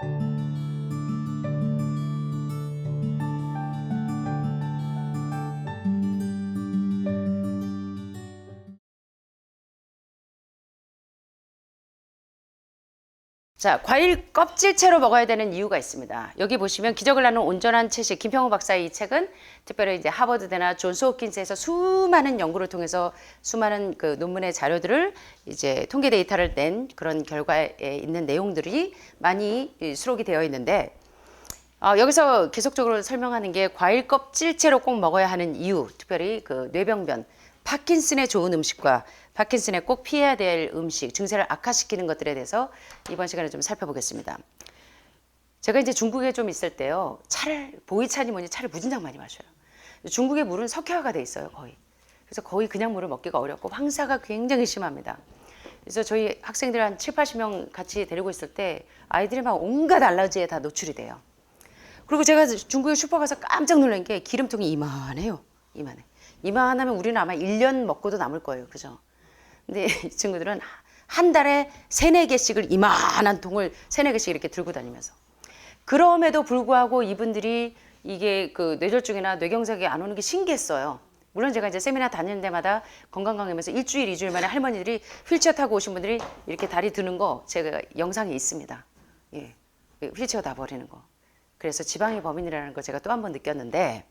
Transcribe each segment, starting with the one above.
Música 자, 과일 껍질채로 먹어야 되는 이유가 있습니다. 여기 보시면 기적을 나눈 온전한 채식 김평우 박사의 이 책은 특별히 이제 하버드대나 존스 홉킨스에서 수많은 연구를 통해서 수많은 그 논문의 자료들을 이제 통계 데이터를 낸 그런 결과에 있는 내용들이 많이 이 수록이 되어 있는데 어, 여기서 계속적으로 설명하는 게 과일 껍질채로 꼭 먹어야 하는 이유, 특별히 그 뇌병변, 파킨슨에 좋은 음식과 파킨슨에 꼭 피해야 될 음식, 증세를 악화시키는 것들에 대해서 이번 시간에 좀 살펴보겠습니다. 제가 이제 중국에 좀 있을 때요, 차를 보이차니 뭐니 차를 무진장 많이 마셔요. 중국의 물은 석회화가 돼 있어요, 거의. 그래서 거의 그냥 물을 먹기가 어렵고 황사가 굉장히 심합니다. 그래서 저희 학생들 한 7, 80명 같이 데리고 있을 때 아이들이 막 온갖 알러지에 다 노출이 돼요. 그리고 제가 중국에 슈퍼 가서 깜짝 놀란 게 기름통이 이만해요. 이만해. 이만하면 우리는 아마 1년 먹고도 남을 거예요. 그죠? 근데 이 친구들은 한 달에 세네 개씩을 이만한 통을 세네 개씩 이렇게 들고 다니면서 그럼에도 불구하고 이분들이 이게 그 뇌졸중이나 뇌경색이 안 오는 게 신기했어요. 물론 제가 이제 세미나 다니는 데마다 건강 강의면서 일주일, 이주일 만에 할머니들이 휠체어 타고 오신 분들이 이렇게 다리 드는 거 제가 영상에 있습니다. 예. 휠체어 다 버리는 거. 그래서 지방의 범인이라는 걸 제가 또 한 번 느꼈는데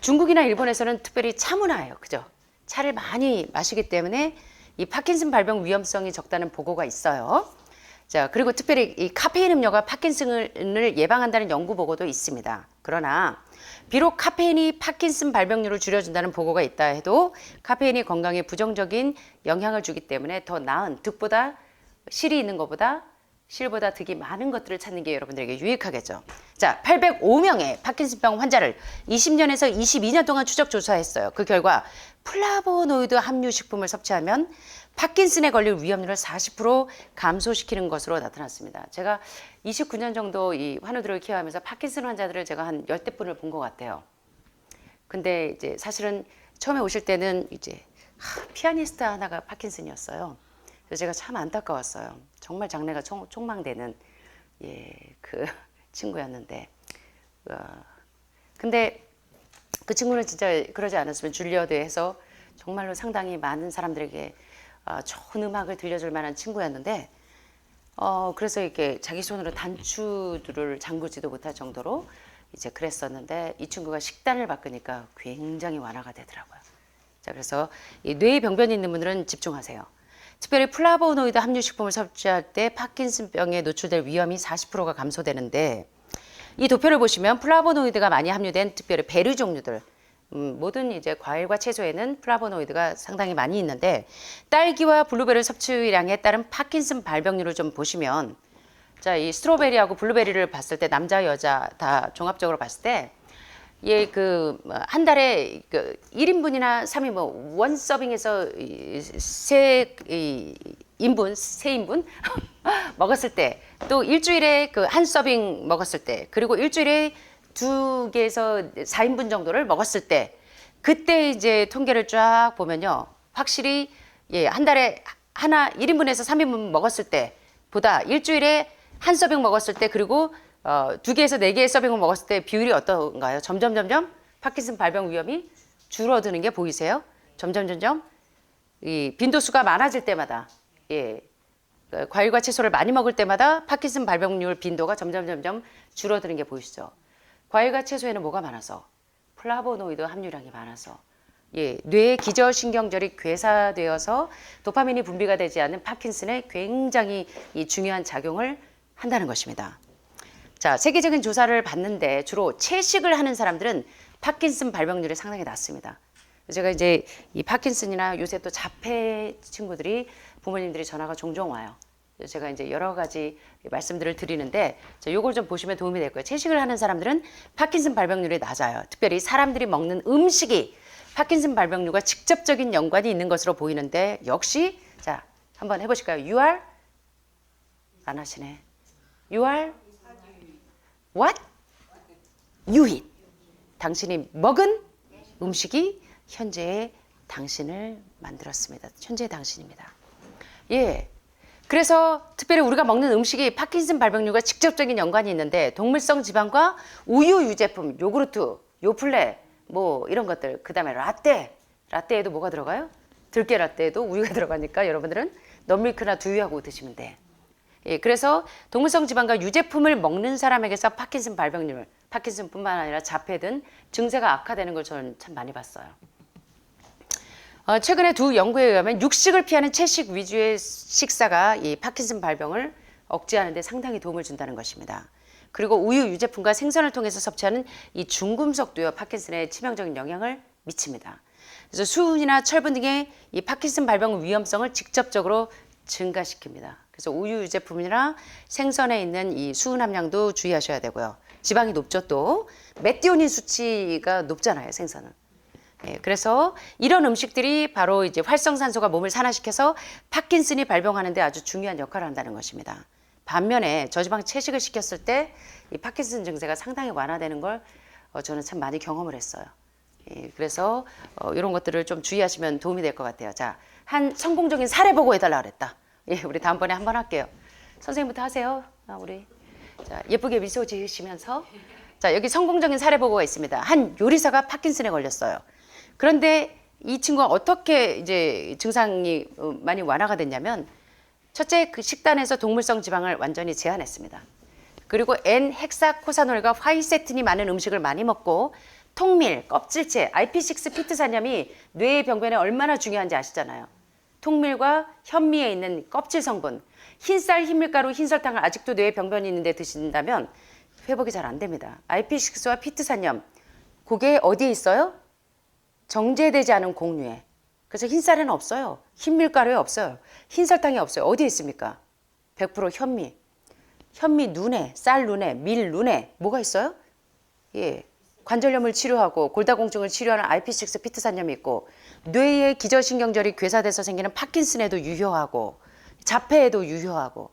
중국이나 일본에서는 특별히 차 문화예요. 그죠? 차를 많이 마시기 때문에 이 파킨슨 발병 위험성이 적다는 보고가 있어요. 자, 그리고 특별히 이 카페인 음료가 파킨슨을 예방한다는 연구 보고도 있습니다. 그러나 비록 카페인이 파킨슨 발병률을 줄여준다는 보고가 있다 해도 카페인이 건강에 부정적인 영향을 주기 때문에 더 나은 득보다 실이 있는 것보다 실보다 득이 많은 것들을 찾는 게 여러분들에게 유익하겠죠. 자, 805명의 파킨슨병 환자를 20년에서 22년 동안 추적 조사했어요. 그 결과 플라보노이드 함유 식품을 섭취하면 파킨슨에 걸릴 위험률을 40% 감소시키는 것으로 나타났습니다. 제가 29년 정도 이 환우들을 케어하면서 파킨슨 환자들을 제가 한 열대 분을 본 것 같아요. 근데 이제 사실은 처음에 오실 때는 이제 하, 피아니스트 하나가 파킨슨이었어요. 제가 참 안타까웠어요. 정말 장래가 총, 촉망되는 예, 그 친구였는데. 어, 근데 그 친구는 진짜 그러지 않았으면 줄리어드에서 정말로 상당히 많은 사람들에게 어, 좋은 음악을 들려줄 만한 친구였는데 어, 그래서 이렇게 자기 손으로 단추들을 잠그지도 못할 정도로 이제 그랬었는데 이 친구가 식단을 바꾸니까 굉장히 완화가 되더라고요. 자, 그래서 이 뇌에 병변이 있는 분들은 집중하세요. 특별히 플라보노이드 함유 식품을 섭취할 때 파킨슨병에 노출될 위험이 40%가 감소되는데 이 도표를 보시면 플라보노이드가 많이 함유된 특별히 베리 종류들 음, 모든 이제 과일과 채소에는 플라보노이드가 상당히 많이 있는데 딸기와 블루베리 섭취량에 따른 파킨슨 발병률을 좀 보시면 자, 이 스트로베리하고 블루베리를 봤을 때 남자 여자 다 종합적으로 봤을 때 예, 그, 한 달에 그 1인분이나 3인 뭐, 원 서빙에서 이 세, 이, 인분, 세 인분 먹었을 때, 또 일주일에 그 한 서빙 먹었을 때, 그리고 일주일에 두 개에서 4인분 정도를 먹었을 때, 그때 이제 통계를 쫙 보면요. 확실히, 예, 한 달에 하나, 1인분에서 3인분 먹었을 때, 보다 일주일에 한 서빙 먹었을 때, 그리고 어, 두 개에서 네 개의 서빙을 먹었을 때 비율이 어떤가요? 점점 점점 파킨슨 발병 위험이 줄어드는 게 보이세요? 점점 점점 이 빈도수가 많아질 때마다 예. 그 과일과 채소를 많이 먹을 때마다 파킨슨 발병률 빈도가 점점 점점 줄어드는 게 보이시죠? 과일과 채소에는 뭐가 많아서 플라보노이드 함유량이 많아서 예, 뇌의 기저신경절이 괴사되어서 도파민이 분비가 되지 않는 파킨슨에 굉장히 이 중요한 작용을 한다는 것입니다. 자, 세계적인 조사를 봤는데 주로 채식을 하는 사람들은 파킨슨 발병률이 상당히 낮습니다. 제가 이제 이 파킨슨이나 요새 또 자폐 친구들이 부모님들이 전화가 종종 와요. 제가 이제 여러 가지 말씀들을 드리는데 자, 요걸 좀 보시면 도움이 될 거예요. 채식을 하는 사람들은 파킨슨 발병률이 낮아요. 특별히 사람들이 먹는 음식이 파킨슨 발병률과 직접적인 연관이 있는 것으로 보이는데 역시 자, 한번 해 보실까요? You are 안 하시네. Are What? 유인. 당신이 먹은 음식이 현재의 당신을 만들었습니다. 현재의 당신입니다. 예. 그래서 특별히 우리가 먹는 음식이 파킨슨 발병률과 직접적인 연관이 있는데 동물성 지방과 우유 유제품, 요구르트, 요플레 뭐 이런 것들 그다음에 라떼 라떼에도 뭐가 들어가요? 들깨 라떼에도 우유가 들어가니까 여러분들은 넌밀크나 두유하고 드시면 돼. 예, 그래서 동물성 지방과 유제품을 먹는 사람에게서 파킨슨 발병률, 파킨슨뿐만 아니라 자폐 등 증세가 악화되는 걸 저는 참 많이 봤어요. 어, 최근에 두 연구에 의하면 육식을 피하는 채식 위주의 식사가 이 파킨슨 발병을 억제하는 데 상당히 도움을 준다는 것입니다. 그리고 우유 유제품과 생선을 통해서 섭취하는 이 중금속도요 파킨슨에 치명적인 영향을 미칩니다. 그래서 수은이나 철분 등의 이 파킨슨 발병 위험성을 직접적으로 증가시킵니다. 그래서 우유 유제품이나 생선에 있는 이 수은 함량도 주의하셔야 되고요. 지방이 높죠 또 메티오닌 수치가 높잖아요 생선은. 예, 그래서 이런 음식들이 바로 이제 활성산소가 몸을 산화시켜서 파킨슨이 발병하는데 아주 중요한 역할을 한다는 것입니다. 반면에 저지방 채식을 시켰을 때 이 파킨슨 증세가 상당히 완화되는 걸 어, 저는 참 많이 경험을 했어요. 예, 그래서 어, 이런 것들을 좀 주의하시면 도움이 될 것 같아요. 자, 한 성공적인 사례 보고 해달라 그랬다. 예, 우리 다음번에 한번 할게요. 선생님부터 하세요. 아, 우리 자, 예쁘게 미소 지으시면서 자 여기 성공적인 사례 보고가 있습니다. 한 요리사가 파킨슨에 걸렸어요. 그런데 이 친구가 어떻게 이제 증상이 어, 많이 완화가 됐냐면 첫째 그 식단에서 동물성 지방을 완전히 제한했습니다. 그리고 N 헥사코사놀과 화이세틴이 많은 음식을 많이 먹고 통밀, 껍질째, IP6 피트 산염이 뇌의 병변에 얼마나 중요한지 아시잖아요. 통밀과 현미에 있는 껍질 성분, 흰쌀, 흰밀가루, 흰설탕을 아직도 뇌에 병변이 있는데 드신다면 회복이 잘 안 됩니다. IP6와 피트산염, 그게 어디에 있어요? 정제되지 않은 곡류에. 그래서 흰쌀에는 없어요. 흰밀가루에 없어요. 흰설탕이 없어요. 어디에 있습니까? 100% 현미. 현미 눈에, 쌀 눈에, 밀 눈에 뭐가 있어요? 예. 관절염을 치료하고 골다공증을 치료하는 IP6 피트산염이 있고 뇌의 기저신경절이 괴사돼서 생기는 파킨슨에도 유효하고 자폐에도 유효하고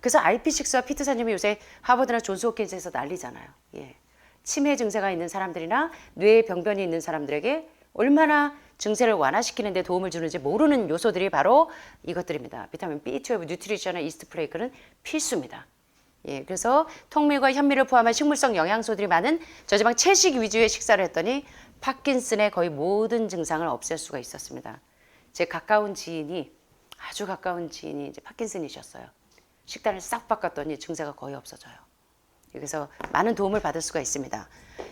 그래서 IP6와 피트산염이 요새 하버드나 존스홉킨스에서 난리잖아요. 예. 치매 증세가 있는 사람들이나 뇌에 병변이 있는 사람들에게 얼마나 증세를 완화시키는 데 도움을 주는지 모르는 요소들이 바로 이것들입니다. 비타민 B12, 뉴트리션의 이스트 플레이크는 필수입니다. 예, 그래서 통밀과 현미를 포함한 식물성 영양소들이 많은 저지방 채식 위주의 식사를 했더니 파킨슨의 거의 모든 증상을 없앨 수가 있었습니다. 제 가까운 지인이 아주 가까운 지인이 이제 파킨슨이셨어요. 식단을 싹 바꿨더니 증세가 거의 없어져요. 그래서 많은 도움을 받을 수가 있습니다.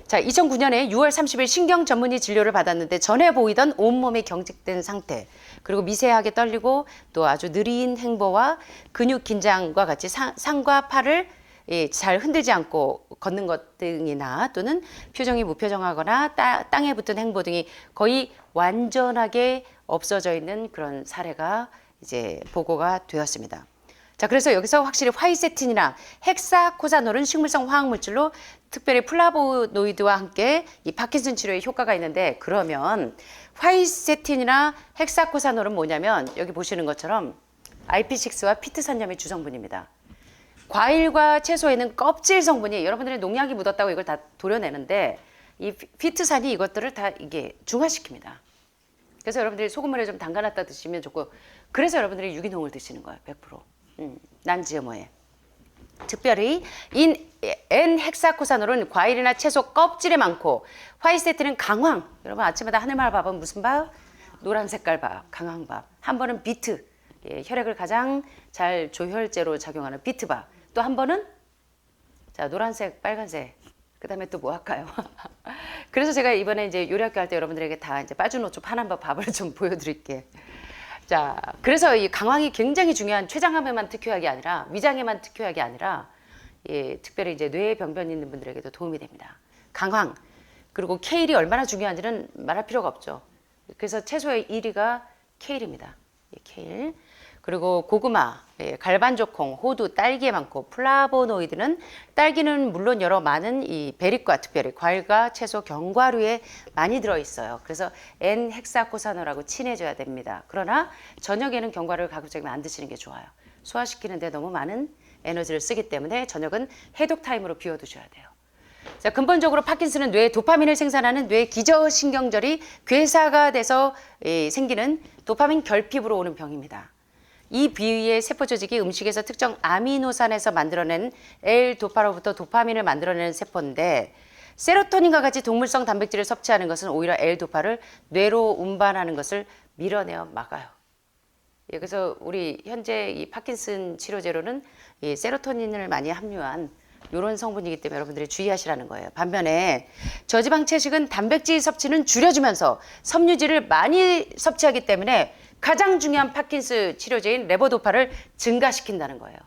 자, 2009년에 6월 30일 신경 전문의 진료를 받았는데 전에 보이던 온몸이 경직된 상태, 그리고 미세하게 떨리고 또 아주 느린 행보와 근육 긴장과 같이 상, 상과 팔을 예, 잘 흔들지 않고 걷는 것 등이나 또는 표정이 무표정하거나 따, 땅에 붙은 행보 등이 거의 완전하게 없어져 있는 그런 사례가 이제 보고가 되었습니다. 자, 그래서 여기서 확실히 화이세틴이나 헥사코사놀은 식물성 화학물질로 특별히 플라보노이드와 함께 이 파킨슨 치료에 효과가 있는데 그러면 화이세틴이나 헥사코사놀은 뭐냐면 여기 보시는 것처럼 IP6와 피트산염의 주성분입니다. 과일과 채소에는 껍질 성분이 여러분들이 농약이 묻었다고 이걸 다 도려내는데 이 피트산이 이것들을 다 이게 중화시킵니다. 그래서 여러분들이 소금물에 좀 담가놨다 드시면 좋고 그래서 여러분들이 유기농을 드시는 거예요. 100%. 음, 난지어머에. 특별히 인 N 헥사코사놀은 과일이나 채소 껍질에 많고 화이세트는 강황. 여러분 아침마다 하늘말 밥은 무슨 밥? 노란 색깔 밥, 강황밥. 한 번은 비트. 예, 혈액을 가장 잘 조혈제로 작용하는 비트밥. 또 한 번은 자 노란색, 빨간색. 그다음에 또 뭐 할까요? 그래서 제가 이번에 이제 요리학교 할 때 여러분들에게 다 이제 빠주노초 파남밥 밥을 좀 보여 드릴게. 자, 그래서 이 강황이 굉장히 중요한 췌장암에만 특효약이 아니라 위장에만 특효약이 아니라 예, 특별히 이제 뇌에 병변 있는 분들에게도 도움이 됩니다. 강황 그리고 케일이 얼마나 중요한지는 말할 필요가 없죠. 그래서 채소의 1위가 케일입니다. 예, 케일. 그리고 고구마, 예, 갈반조콩, 호두, 딸기에 많고 플라보노이드는 딸기는 물론 여러 많은 이 베리과 특별히 과일과 채소 견과류에 많이 들어 있어요. 그래서 N 헥사코사놀하고 친해져야 됩니다. 그러나 저녁에는 견과류를 가급적이면 안 드시는 게 좋아요. 소화시키는데 너무 많은 에너지를 쓰기 때문에 저녁은 해독 타임으로 비워두셔야 돼요. 자, 근본적으로 파킨슨은 뇌에 도파민을 생산하는 뇌 기저신경절이 괴사가 돼서 예, 생기는 도파민 결핍으로 오는 병입니다. 이 비위의 세포 조직이 음식에서 특정 아미노산에서 만들어낸 L-도파로부터 도파민을 만들어내는 세포인데 세로토닌과 같이 동물성 단백질을 섭취하는 것은 오히려 L-도파를 뇌로 운반하는 것을 밀어내어 막아요. 예, 그래서 우리 현재 이 파킨슨 치료제로는 이 세로토닌을 많이 함유한 이런 성분이기 때문에 여러분들이 주의하시라는 거예요. 반면에 저지방 채식은 단백질 섭취는 줄여주면서 섬유질을 많이 섭취하기 때문에 가장 중요한 파킨슨 치료제인 레보도파를 증가시킨다는 거예요.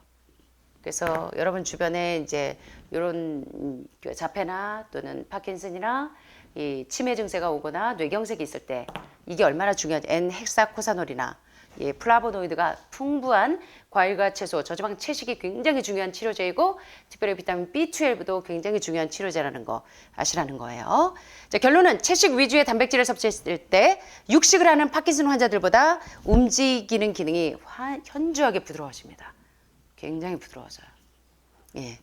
그래서 여러분 주변에 이제 이런 그 자폐나 또는 파킨슨이나 이 치매 증세가 오거나 뇌경색이 있을 때 이게 얼마나 중요한지 N 헥사코사놀이나 예, 플라보노이드가 풍부한 과일과 채소, 저지방 채식이 굉장히 중요한 치료제이고 특별히 비타민 B12도 굉장히 중요한 치료제라는 거 아시라는 거예요. 자, 결론은 채식 위주의 단백질을 섭취했을 때 육식을 하는 파킨슨 환자들보다 움직이는 기능이 화- 현저하게 부드러워집니다. 굉장히 부드러워져요. 예.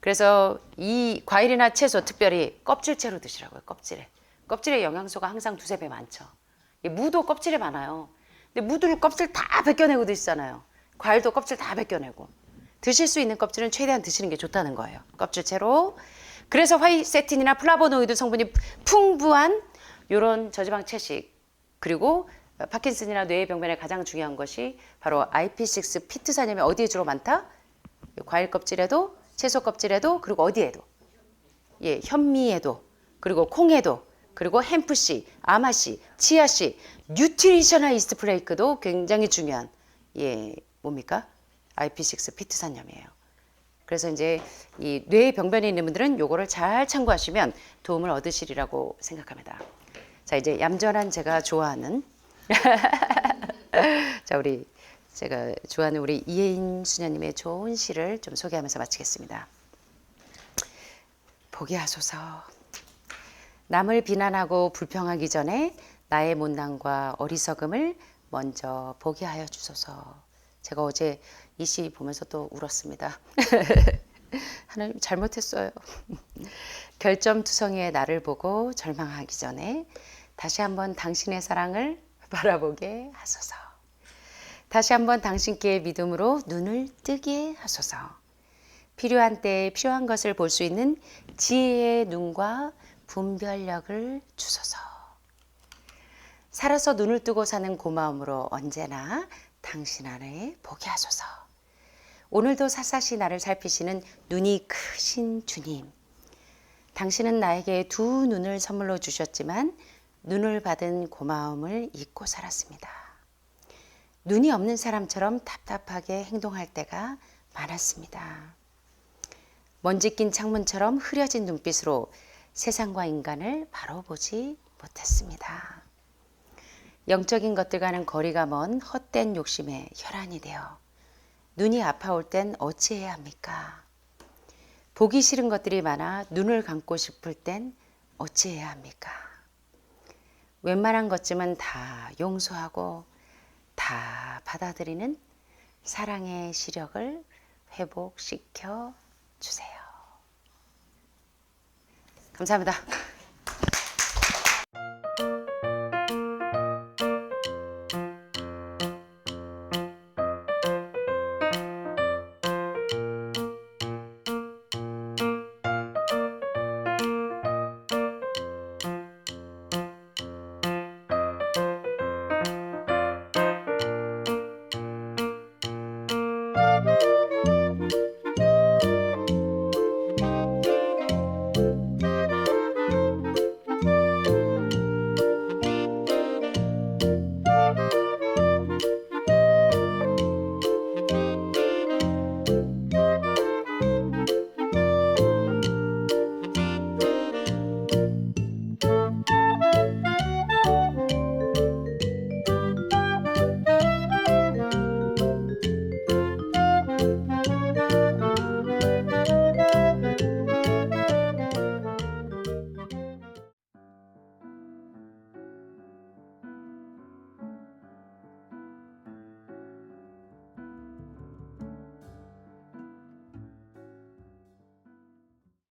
그래서 이 과일이나 채소 특별히 껍질채로 드시라고요. 껍질에. 껍질에 영양소가 항상 두세 배 많죠. 이 무도 껍질에 많아요. 근데 무를 껍질 다 벗겨내고 드시잖아요. 과일도 껍질 다 벗겨내고. 드실 수 있는 껍질은 최대한 드시는 게 좋다는 거예요. 껍질채로. 그래서 화이세틴이나 플라보노이드 성분이 풍부한 이런 저지방 채식 그리고 파킨슨이나 뇌의 병변에 가장 중요한 것이 바로 IP6 피트산염이 어디에 주로 많다? 과일 껍질에도 채소 껍질에도 그리고 어디에도 예 현미에도 그리고 콩에도 그리고 햄프씨, 아마씨, 치아씨, 뉴트리셔널 이스트 플레이크도 굉장히 중요한 예 뭡니까? IP6 피트산염이에요. 그래서 이제 이뇌 병변이 있는 분들은 요거를 잘 참고하시면 도움을 얻으시리라고 생각합니다. 자 이제 얌전한 제가 좋아하는 자 우리 제가 좋아하는 우리 이혜인 수녀님의 좋은 시를 좀 소개하면서 마치겠습니다. 보게 하소서. 남을 비난하고 불평하기 전에 나의 못난과 어리석음을 먼저 보게 하여 주소서. 제가 어제 이 시 보면서 또 울었습니다. 하나님 잘못했어요. 결점투성이의 나를 보고 절망하기 전에 다시 한번 당신의 사랑을 바라보게 하소서. 다시 한번 당신께 믿음으로 눈을 뜨게 하소서. 필요한 때에 필요한 것을 볼 수 있는 지혜의 눈과 분별력을 주소서. 살아서 눈을 뜨고 사는 고마움으로 언제나 당신 안에 보게 하소서. 오늘도 샅샅이 나를 살피시는 눈이 크신 주님. 당신은 나에게 두 눈을 선물로 주셨지만 눈을 받은 고마움을 잊고 살았습니다. 눈이 없는 사람처럼 답답하게 행동할 때가 많았습니다. 먼지 낀 창문처럼 흐려진 눈빛으로 세상과 인간을 바로 보지 못했습니다. 영적인 것들과는 거리가 먼 헛된 욕심에 혈안이 되어 눈이 아파올 땐 어찌해야 합니까? 보기 싫은 것들이 많아 눈을 감고 싶을 땐 어찌해야 합니까? 웬만한 것쯤은 다 용서하고 다 받아들이는 사랑의 시력을 회복시켜 주세요. 감사합니다.